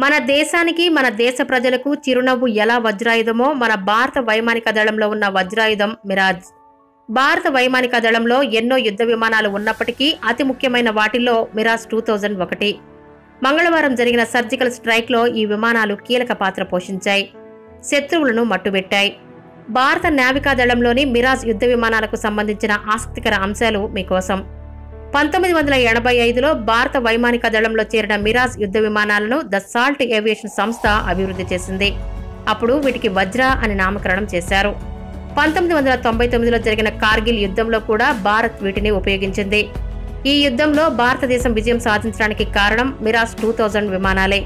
మన దేశానికి మన దేశ ప్రజలకు చిరునవ్వు ఎలా వజ్రాయుధమో మన భారత వైమానిక దళంలో ఉన్న వజ్రాయుధం మిరాజ్. భారత వైమానిక దళంలో ఎన్నో యుద్ధ విమానాలు ఉన్నప్పటికీ అతి ముఖ్యమైన వాటిల్లో మిరాజ్ టూ థౌజండ్ ఒకటి. మంగళవారం జరిగిన సర్జికల్ స్ట్రైక్లో ఈ విమానాలు కీలక పాత్ర పోషించాయి. శత్రువులను మట్టుబెట్టాయి. భారత నావికా దళంలోని మిరాజ్ యుద్ధ విమానాలకు సంబంధించిన ఆసక్తికర అంశాలు మీకోసం. పంతొమ్మిది వందల ఎనభై ఐదులో భారత వైమానిక దళంలో చేరిన మిరాజ్ యుద్ధ విమానాలను ద సాల్ట్ ఏవియేషన్ సంస్థ అభివృద్ధి చేసింది. అప్పుడు వీటికి వజ్ర అని నామకరణం చేశారు. పంతొమ్మిది వందల తొంభై తొమ్మిదిలో జరిగిన కార్గిల్ యుద్ధంలో కూడా భారత్ వీటిని ఉపయోగించింది. ఈ యుద్ధంలో భారతదేశం విజయం సాధించడానికి కారణం మిరాజ్ టూ థౌజండ్ విమానాలే.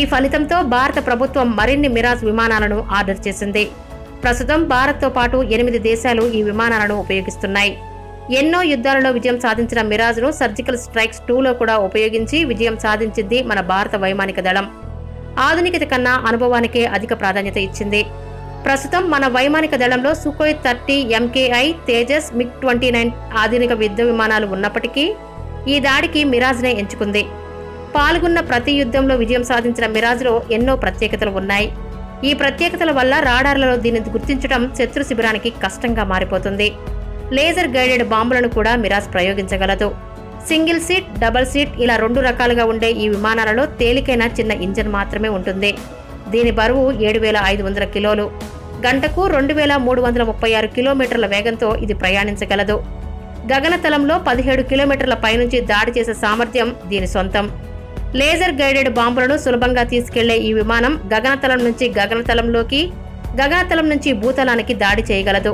ఈ ఫలితంతో భారత ప్రభుత్వం మరిన్ని మిరాజ్ విమానాలను ఆర్డర్ చేసింది. ప్రస్తుతం భారత్తో పాటు ఎనిమిది దేశాలు ఈ విమానాలను ఉపయోగిస్తున్నాయి. ఎన్నో యుద్ధాలలో విజయం సాధించిన మిరాజ్ను సర్జికల్ స్ట్రైక్స్ టూలో కూడా ఉపయోగించి విజయం సాధించింది మన భారత వైమానిక దళం. ఆధునికత కన్నా అనుభవానికే అధిక ప్రాధాన్యత ఇచ్చింది. ప్రస్తుతం మన వైమానిక దళంలో Sukhoi thirty MKI Tejas MiG twenty nine ఆధునిక యుద్ధ విమానాలు ఉన్నప్పటికీ ఈ దాడికి మిరాజ్నే ఎంచుకుంది. పాల్గొన్న ప్రతి యుద్ధంలో విజయం సాధించిన మిరాజ్లో ఎన్నో ప్రత్యేకతలు ఉన్నాయి. ఈ ప్రత్యేకతల వల్ల రాడార్లలో దీనిని గుర్తించడం శత్రు శిబిరానికి కష్టంగా మారిపోతుంది. లేజర్ గైడెడ్ బాంబులను కూడా మిరాజ్ ప్రయోగించగలదు. సింగిల్ సీట్ డబల్ సీట్ ఇలా రెండు రకాలుగా ఉండే ఈ విమానాలలో తేలికైన చిన్న ఇంజన్ మాత్రమే ఉంటుంది. దీని బరువు ఏడు వేల ఐదు వందల కిలోలు. గంటకు రెండు వేల మూడు వందల ముప్పై ఆరు కిలోమీటర్ల వేగంతో ఇది ప్రయాణించగలదు. గగనతలంలో పదిహేడు కిలోమీటర్ల పైనుంచి దాడి చేసే సామర్థ్యం దీని సొంతం. లేజర్ గైడెడ్ బాంబులను సులభంగా తీసుకెళ్ళే ఈ విమానం గగనతలం నుంచి గగనతలంలోకి గగనతలం నుంచి భూతలానికి దాడి చేయగలదు.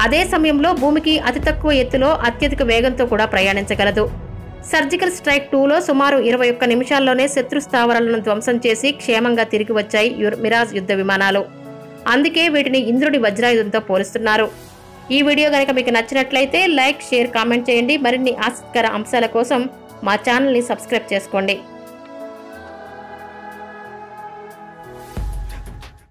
అదే సమయంలో భూమికి అతి తక్కువ ఎత్తులో అత్యధిక వేగంతో కూడా ప్రయాణించగలదు. సర్జికల్ స్ట్రైక్ టూలో సుమారు ఇరవై ఒక్క నిమిషాల్లోనే శత్రు స్థావరాలను ధ్వంసం చేసి క్షేమంగా తిరిగి వచ్చాయి యుర్- మిరాజ్ యుద్ధ విమానాలు. అందుకే వీటిని ఇంద్రుడి వజ్రాయుధంతో పోలుస్తున్నారు. ఈ వీడియో కనుక మీకు నచ్చినట్లయితే లైక్ షేర్ కామెంట్ చేయండి. మరిన్ని ఆసక్తికర అంశాల కోసం మా ఛానల్ని సబ్స్క్రైబ్ చేసుకోండి.